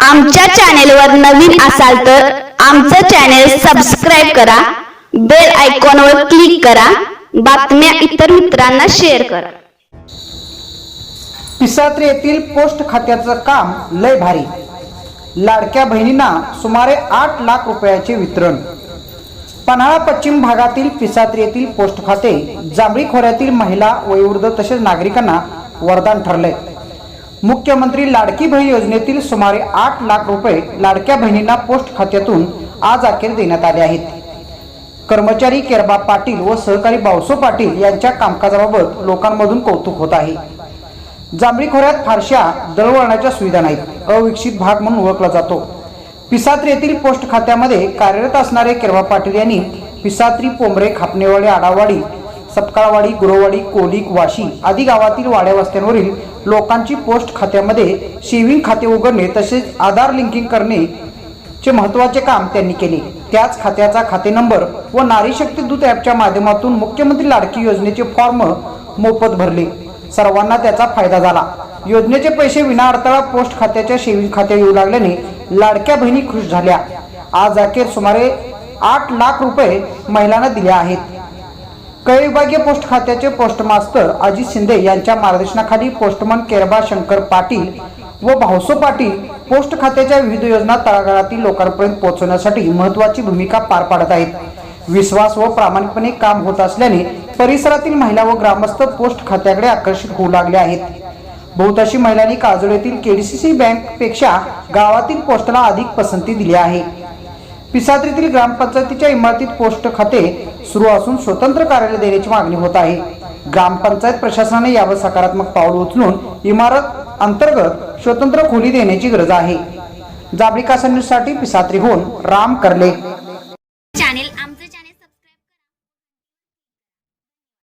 आमच्या चॅनेलवर नवीन असाल तर आमचं चॅनेल सबस्क्राईब करा बेल आयकॉनवर क्लिक करा बातम्या इतर मित्रांना शेअर करा. पिसात्रे येथील पोस्ट खात्याचं काम लय भारी. लाडक्या बहिणींना सुमारे आठ लाख रुपयाचे वितरण. पन्हाळा पश्चिम भागातील पिसात्री येथील पोस्ट खाते जांभळी खोऱ्यातील महिला वयोवृद्ध तसेच नागरिकांना वरदान ठरले मुख्यमंत्री लाडकी बहीण योजनेतील सुमारे आठ लाख रुपये लाडक्या बहिणींना पोस्ट खात्यातून आज अखेर देण्यात आले आहेत. कर्मचारी केरबा पाटील व सहकारी बावसो पाटील यांच्या कामकाजाबाबत लोकांमधून कौतुक होत आहे. जांभळी खोऱ्यात फारशा दळवळणाच्या सुविधा नाहीत अविकसित भाग म्हणून ओळखला जातो. पिसात्री येथील पोस्ट खात्यामध्ये कार्यरत असणारे केरबा पाटील यांनी पिसात्री पोंबरे खापणेवाडी आडावाडी सपकाळवाडी गुरववाडी कोलिक वाशी आदी गावातील वाड्या वस्त्यांवरील लोकांची पोस्ट खात्यामध्ये शेविंग खाते उघडणे तसेच आधार लिंकिंग करणे चे महत्त्वाचे काम त्यांनी केले. त्याच खात्याचा खाते नंबर व नारी शक्ती दूत ॲपच्या माध्यमातून मुख्यमंत्री लाडकी योजनेचे फॉर्म मोफत भरले. सर्वांना त्याचा फायदा झाला. योजनेचे पैसे विनाअडथळा पोस्ट खात्याच्या शेविंग खात्यात येऊ लागल्याने लाडक्या बहिणी खुश झाल्या. आज अखेर सुमारे आठ लाख रुपये महिलांना दिले आहेत. कळे विभागीय पोस्ट खात्याचे पोस्ट मास्तर अजित शिंदे यांच्या मार्गदर्शनाखाली पोस्टमन केरबा शंकर पाटील व भाऊसो पाटील पोस्ट खात्याच्या विविध योजना तळागाळातील लोकांपर्यंत पोहोचवण्यासाठी महत्वाची भूमिका पार पाडत आहेत. विश्वास व प्रामाणिकपणे काम होत असल्याने परिसरातील महिला व ग्रामस्थ पोस्ट खात्याकडे आकर्षित होऊ लागले आहेत. बहुतांशी महिलांनी काजोड येथील केडीसीसी बँकपेक्षा गावातील पोस्टला अधिक पसंती दिली आहे. पिसात्रीतील ग्रामपंचायतीच्या इमारतीत पोस्ट खाते सुरू असून स्वतंत्र कार्यालय देण्याची मागणी होत आहे. ग्रामपंचायत प्रशासनाने यावर सकारात्मक पाऊल उचलून इमारत अंतर्गत स्वतंत्र खोली देण्याची गरज आहे. जाबळी न्यूजसाठी पिसात्रीहून राम करले.